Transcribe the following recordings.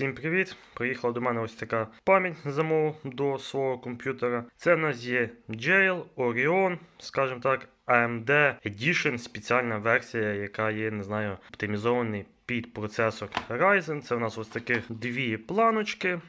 Всім привіт! Приїхала до мене ось така пам'ять замову до свого комп'ютера. Це в нас є Jail, Orion, скажімо так, AMD Edition, спеціальна версія, яка є, не знаю, оптимізований під процесор Ryzen. Це в нас ось такі дві планочки.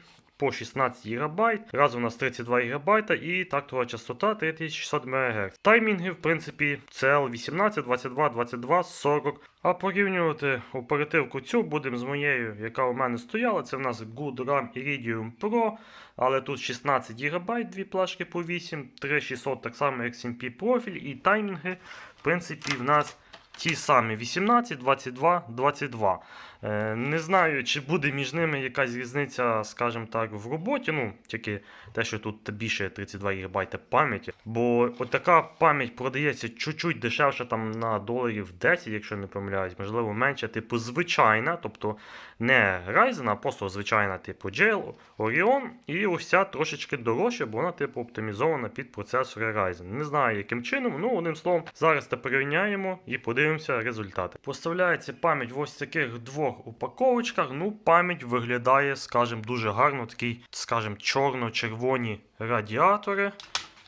По 16 ГБ, разом у нас 32 ГБ і тактова частота 3600 МГц. Таймінги, в принципі, CL 18, 22, 22, 40. А порівнювати оперативку цю будемо з моєю, яка у мене стояла. Це в нас Good RAM Iridium Pro, але тут 16 ГБ, дві плашки по 8, 3600, так само як SMP профіль, і таймінги, в принципі, в нас ті самі 18, 22, 22. Е, не знаю, чи буде між ними якась різниця, скажімо так, в роботі. Ну, тільки те, що тут більше 32 ГБ пам'яті. Бо отака пам'ять продається чуть-чуть дешевше там на доларів 10, якщо не помиляюсь, можливо, менше, типу звичайна, тобто не Ryzen, а просто звичайна, типу Jail, Orion. І ось ця трошечки дорожча, бо вона, типу, оптимізована під процесори Ryzen. Не знаю, яким чином, ну, одним словом, зараз це порівняємо і подивимося результати. Поставляється пам'ять в ось таких двох упаковочках. Ну, пам'ять виглядає, скажімо, дуже гарно, такий, скажімо, чорно-червоні радіатори.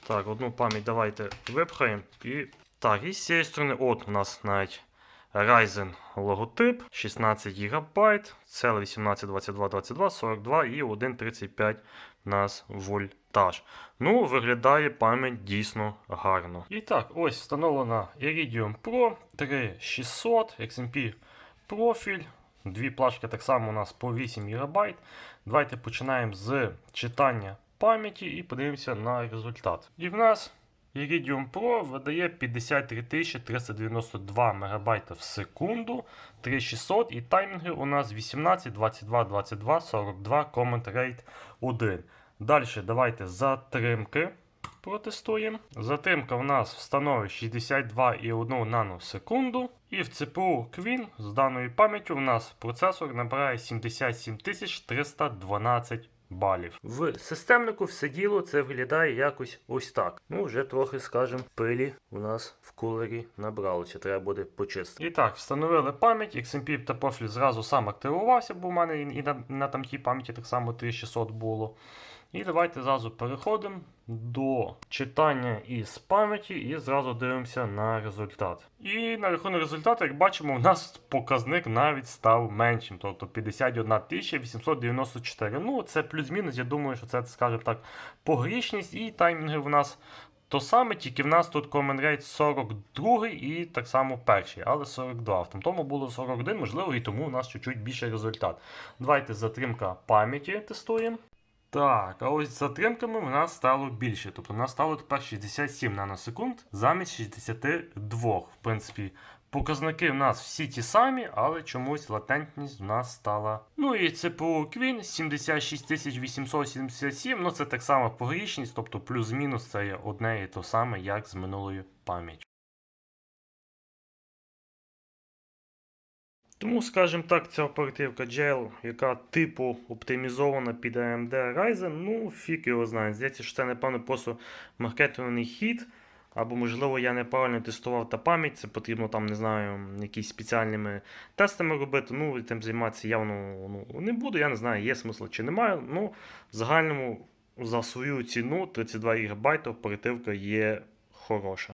Так, одну пам'ять давайте випхаємо. І так, і з цієї сторони, от у нас навіть Ryzen логотип, 16 ГБ, CL 18, 22, 22, 42 і 1,35 у нас вольтаж. Ну, виглядає пам'ять дійсно гарно. І так, ось встановлена Iridium Pro 3600 XMP профіль. Дві плашки так само у нас по 8 ГБ. Давайте починаємо з читання пам'яті і подивимося на результат. І в нас Iridium Pro видає 53 392 МБ в секунду, 3600 і таймінги у нас 18, 22, 22, 42, Comment Rate 1. Далі давайте затримки протестуємо. Затримка в нас встановить 62,1 наносекунду. І в ЦПУ Queen з даною пам'яттю у нас процесор набирає 77 312 балів. В системнику все діло це виглядає якось ось так. Ну, вже трохи, скажімо, пилі у нас в кулері набралося, треба буде почистити. І так, встановили пам'ять, XMP та профіль зразу сам активувався, бо в мене і на, на тамтій пам'яті так само 3600 було. І давайте зразу переходимо до читання із пам'яті і зразу дивимося на результат. І на рахунок результату, як бачимо, у нас показник навіть став меншим, тобто 51 894. Ну, це плюс-мінус, я думаю, що це, скажімо так, погрішність і таймінги в нас. То саме, тільки в нас тут Common Rate 42 і так само перший, але 42. В тому було 41, можливо, і тому у нас чуть-чуть більший результат. Давайте затримка пам'яті тестуємо. Так, а ось з затримками в нас стало більше. Тобто в нас стало тепер 67 наносекунд замість 62. В принципі, показники в нас всі ті самі, але чомусь латентність в нас стала. Ну і CPU Queen 76877. Ну це так само погрішність, тобто плюс-мінус це є одне і то саме, як з минулою пам'яттю. Тому, скажімо так, ця оперативка Jail, яка типу оптимізована під AMD Ryzen, ну фіг його знає. Здається, що це, напевно, просто маркетинговий хід. Або, можливо, я неправильно тестував та пам'ять, це потрібно там, не знаю, якісь спеціальними тестами робити. Ну, тим займатися явно ну, не буду. Я не знаю, є смисл чи немає. Ну, в загальному за свою ціну 32 ГБ оперативка є хороша.